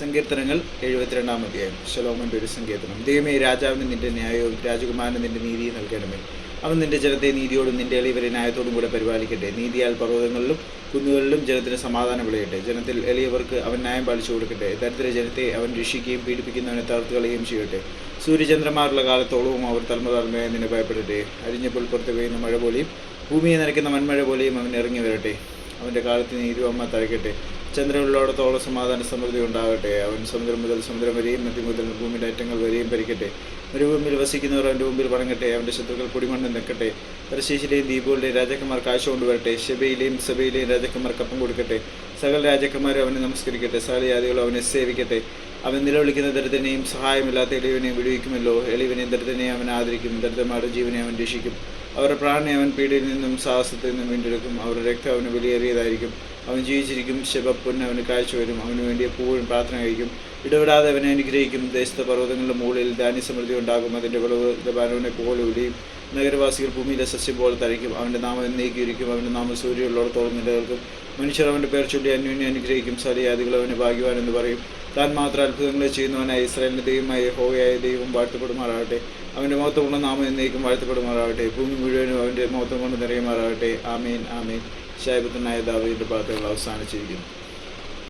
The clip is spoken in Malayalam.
സങ്കീർത്തനങ്ങൾ എഴുപത്തിരണ്ടാം അധ്യായം. ശലോമന്റെ ഒരു സങ്കീർത്തനം. ദൈവമേ രാജാവിന് നിന്റെ ന്യായവും രാജകുമാരന് നിന്റെ നീതിയും നൽകണമേ. അവൻ നിന്റെ ജനത്തെ നീതിയോടും നിന്റെ എളിയവരെ ന്യായത്തോടും കൂടെ പരിപാലിക്കട്ടെ. നീതിയാൽ പർവതങ്ങളിലും കുന്നുകളിലും ജനത്തിന് സമാധാനം വിളയട്ടെ. ജനത്തിൽ എളിയവർക്ക് അവൻ ന്യായം പാലിച്ചു കൊടുക്കട്ടെ. ദരിദ്ര ജനത്തെ അവൻ രക്ഷിക്കുകയും പീഡിപ്പിക്കുന്നവനെ തകർത്ത് കളയുകയും ചെയ്യട്ടെ. സൂര്യചന്ദ്രന്മാരുള്ള കാലത്തോളവും അവർ തലമ നിന്നെ ഭയപ്പെടട്ടെ. അരിഞ്ഞ പുൽപ്പുറത്ത് പെയ്യുന്ന മഴ പോലെയും ഭൂമിയെ നനയ്ക്കുന്ന മൺമഴ പോലെയും അവൻ ഇറങ്ങി വരട്ടെ. അവന്റെ കാലത്ത് നീരുവമ്മ തഴയ്ക്കട്ടെ. ചന്ദ്രനുള്ളോടത്തോളം സമാധാന സമൃദ്ധി ഉണ്ടാകട്ടെ. അവൻ സമുദ്രം മുതൽ സമുദ്രം വരെയും മറ്റു മുതൽ ഭൂമിയുടെ അറ്റങ്ങൾ വരെയും ഭരിക്കട്ടെ. മരുഭൂമിയിൽ വസിക്കുന്നവർ അവന്റെ മുമ്പിൽ വണങ്ങട്ടെ. അവന്റെ ശത്രുക്കൾ പൊടിമണ്ണ് നിൽക്കട്ടെ തരശേഷിയിലെയും ദ്വീപുകളുടെയും രാജാക്കന്മാർ കാഴ്ച കൊണ്ടുവരട്ടെ. ഷെബയിലെയും സഭയിലെയും രാജാക്കന്മാർ കപ്പം കൊടുക്കട്ടെ. സകല രാജാക്കന്മാരും അവനെ നമസ്കരിക്കട്ടെ. സകല ജാതികളും അവനെ സേവിക്കട്ടെ. അവൻ നിലവിളിക്കുന്ന ദരിദ്രനെയും സഹായമില്ലാത്ത എളിയവനെയും വിടുവിക്കുമല്ലോ. എളിയവനെയും ദരിദ്രനെയും അവൻ ആദരിക്കും. ദരിദ്രമാരുടെ ജീവനെ അവൻ രക്ഷിക്കും. അവരുടെ പ്രാണനെ അവൻ പീഡിയിൽ നിന്നും സാഹസത്തിൽ നിന്നും വീണ്ടെടുക്കും. അവരുടെ രക്തം അവന് വിലയേറിയതായിരിക്കും. അവൻ ജീവിച്ചിരിക്കും ശിവപ്പൊന്ന് അവന് കാഴ്ച വരും അവന് വേണ്ടി എപ്പോഴും പ്രാർത്ഥന കഴിക്കും. ഇടപെടാതെ അവനെ അനുഗ്രഹിക്കും. ദേശത്തെ പർവതങ്ങളുടെ മുകളിൽ ധാന്യസമൃദ്ധി ഉണ്ടാകും. അതിന്റെ വിളവ് ലബാനോനെ പോലെ ഒടിയും. നഗരവാസികൾ ഭൂമിയിലെ സസ്യം പോലെ തഴിക്കും അവന്റെ നാമം എന്നേക്കിരിക്കും അവന്റെ നാമം സൂര്യനുള്ളിടത്തോളം നിലനിൽക്കും. മനുഷ്യർ അവന്റെ പേർ ചൊല്ലി അന്യോന്യം അനുഗ്രഹിക്കും. സലിയാദികൾ അവന് ഭാഗ്യവാൻ എന്ന് പറയും. താൻ മാത്രം അത്ഭുതങ്ങളെ ചെയ്യുന്നവനായ ഇസ്രായേലിന്റെ ദൈവമായ ഹോയായ ദൈവം വാഴ്ത്തപ്പെടുമാറാകട്ടെ. അവന്റെ മഹത്വം കൊണ്ട് നാമം എന്നേക്കും വാഴ്ത്തപ്പെടുമാറാകട്ടെ. ഭൂമി മുഴുവനും അവന്റെ മഹത്വം കൊണ്ട് നിറയുമാറാകട്ടെ. ആമീൻ ആമീൻ. ഷായബത്തനായ ദാവീന്റെ പാട്ടുകൾ അവസാനിച്ചിരിക്കുന്നു.